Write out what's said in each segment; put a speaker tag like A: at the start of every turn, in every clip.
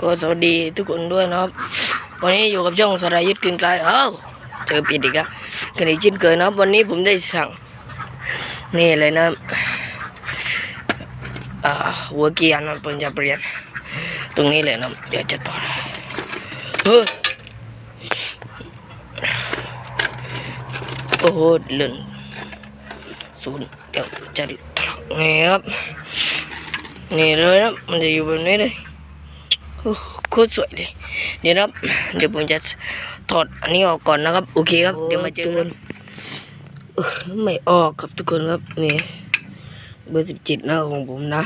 A: ก็สวัสดีทุกคนด้วยนะครับ วันนี้อยู่กับช่องสรายุทธกึ่งไกลเอ้าเจอปิดอีกแล้วกันอีกเช่นเคยนะครับ วันนี้ผมได้สั่ง นี่เลยนะอ่าหัวเกียร์นะผมจะเปลี่ยน ตรงนี้เลยนะเดี๋ยวจะต่อเฮ้ยโอ้โหเล่นศูนย์เดี๋ยวจะถลอกนี่ครับนี่เลยนะมันจะอยู่แบบนี้เลย โอ้โคตรสวยเลย เดี๋ยวนะครับ เดี๋ยวผมจะถอดอันนี้ออกก่อนนะครับ โอเคครับ เดี๋ยวมาเจอกันเอ้อไม่ออกครับทุกคนครับนี่เบอร์สิบเจ็ดนะของผมนะ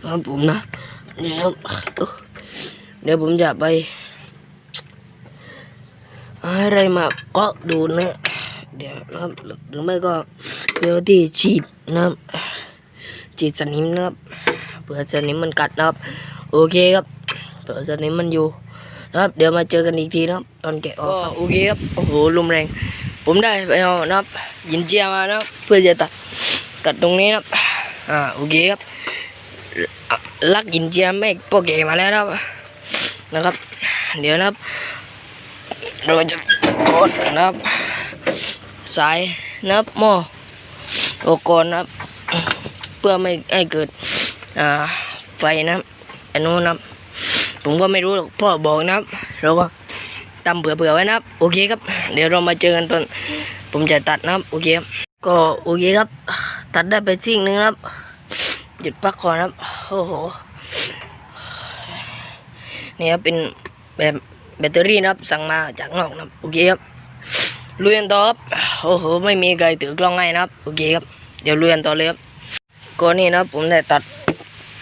A: นะครับผมนะนี่ครับเอ้อเดี๋ยวผมจะไปหาอะไรมาเกาะดูนะ เดี๋ยวนะครับหรือไม่ก็เดี๋ยวที่ฉีดนะครับฉีดสนิมนะครับเผื่อสนิมมันกัดนะครับ โอเคครับเผื่อสนิมมันอยู่นะครับ เดี๋ยวมาเจอกันอีกทีนะครับ ตอนแกะออกครับโอเคครับโอ้โหลมแรง ผมได้ไปเอานะครับยินเจียมานะครับเพื่อจะตัดตัดตรงนี้นะครับอ่าโอเคครับลักยินเจียแม่โปเกมาแล้วนะครับนะครับ เดี๋ยวนะครับเราจะกดนะครับ สายนะครับหม้อโอโกนนะครับ เพื่อไม่ให้เกิดอ่าไฟนะครับ อันนู้นนะครับผมก็ไม่รู้หรอกพ่อบอกนะครับเราก็ตำเผื่อๆไว้นะครับ โอเคครับ เดี๋ยวเรามาเจอกันตอนผมจะตัดนะครับ โอเคครับก็โอเคครับ ตัดได้ไปซิ่งหนึงนะครับ หยุดพักก่อนนะครับ โอ้โหนี่ครับเป็นแบบแบตเตอรี่นะครับ สั่งมาจากนอกนะครับ โอเคครับลุยกันต่อครับโอ้โหไม่มีใครถือกล้องให้นะครับ โอเคครับ เดี๋ยวลุยกันต่อเลยครับก็นี่นะครับผมได้ตัด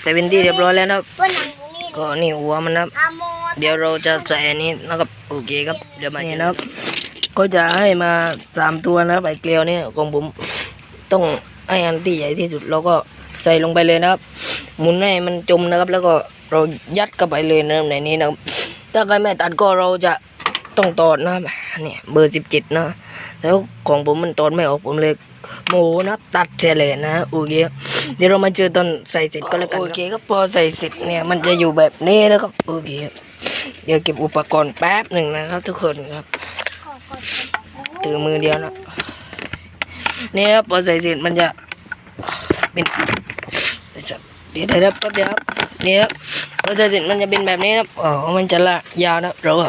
A: ไปเป็นที่เรียบร้อยแล้วนะครับ
B: ว่าหนังตรงนี้
A: ก็นี่หัวมันนะครับ
B: อาโม
A: เดี๋ยวเราจะใส่อันนี้นะครับโอเคครับเดี๋ยวมาเนี่ยนะครับ ก็จะให้มาสามตัวนะครับไอ้เกลียวเนี่ยของผมต้องให้อันที่ใหญ่ที่สุดเราก็ใส่ลงไปเลยนะครับ หมุนให้มันจมนะครับ แล้วก็เรายัดเข้าไปเลยนะครับในนี้นะครับ ถ้าใครไม่ตัดก็เราจะ ต้องตอดนะครับเนี่ยเบอร์สิบเจ็ดนะ แล้วของผมมันตอดไม่ออกผมเลยโมโหนะครับตัดเฉลยนะโอเคเดี๋ยวเรามาเจอตอนใส่เสร็จก็แล้วกันโอเคครับพอใส่เสร็จเนี่ยมันจะอยู่แบบนี้นะครับโอเคเดี๋ยวเก็บอุปกรณ์แป๊บหนึ่งนะครับ ทุกคนครับ
B: ขอขอ
A: ถือมือเดียวนะเนี่ยพอใส่เสร็จมันจะเป็นเดี๋ยวเดี๋ยวแป๊บเดียวครับเนี่ยพอใส่เสร็จมันจะเป็นแบบนี้นะอ๋อมันจะลากยาวนะเราก็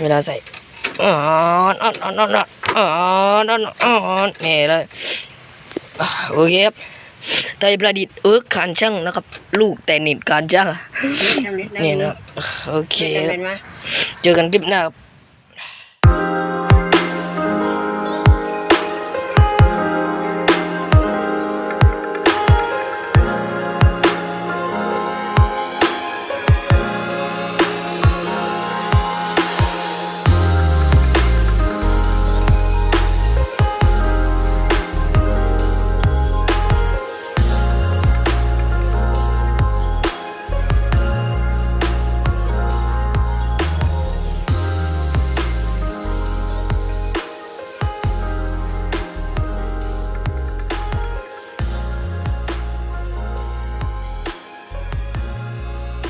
A: เวลาใส่อ๋ออ๋ออ๋ออ๋ออ๋ออ๋ออ๋อนี่เลยอะโอเคครับไทยประดิษฐ์เอิร์กขานช่างนะครับ ลูกแต่นิดการช่างเนี่ยนะครับโอเคครับเจอกันคลิปหน้าครับ